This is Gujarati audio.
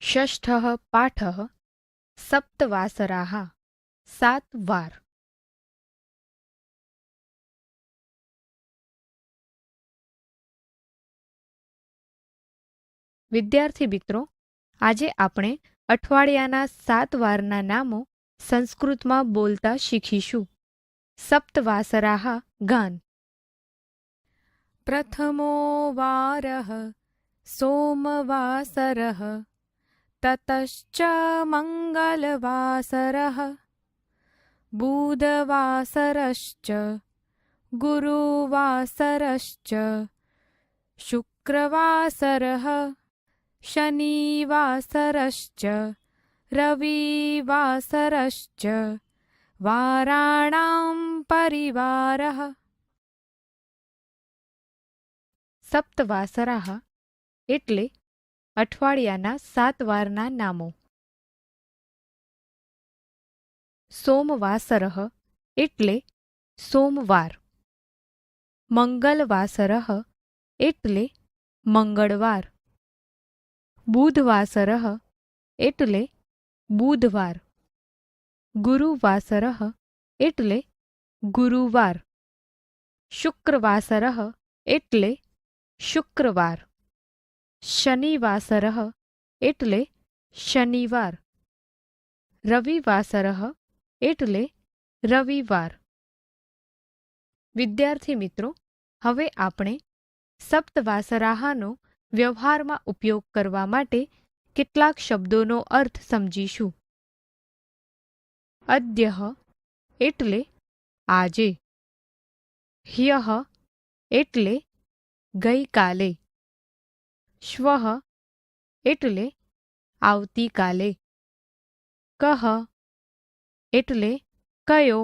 ષષ્ઠઃ પાઠ સપ્તવાસરાઃ સાત વાર વિદ્યાર્થી મિત્રો આજે આપણે અઠવાડિયાના સાત વારના નામો સંસ્કૃતમાં બોલતા શીખીશું. સપ્તવાસરાહ ગાન. પ્રથમો વારઃ, સોમવાસરઃ તતશ્ચ મંગલવાસરः બુધવાસરશ્ચ ગુરુવાસરશ્ચ શુક્રવાસરः શનિવાસરશ્ચ રવિવાસરશ્ચ વારાણાં પરિવારः સપ્તવાસરાહ એટલે અઠવાડિયાના સાત વારના નામો. સોમવાસરહ એટલે સોમવાર. મંગલવાસરહ એટલે મંગળવાર. બુધવાસરહ એટલે બુધવાર. ગુરુવાસરહ એટલે ગુરુવાર. શુક્રવાસરહ એટલે શુક્રવાર. શનિવાસરઃ એટલે શનિવાર. રવિવાસરઃ એટલે રવિવાર. વિદ્યાર્થી મિત્રો, હવે આપણે સપ્તવાસરાહાનો વ્યવહારમાં ઉપયોગ કરવા માટે કેટલાક શબ્દોનો અર્થ સમજીશું. અદ્યહ એટલે આજે. હ્યઃ એટલે ગઈકાલે. શ્વઃ એટલે આવતીકાલે કહ એટલે કયો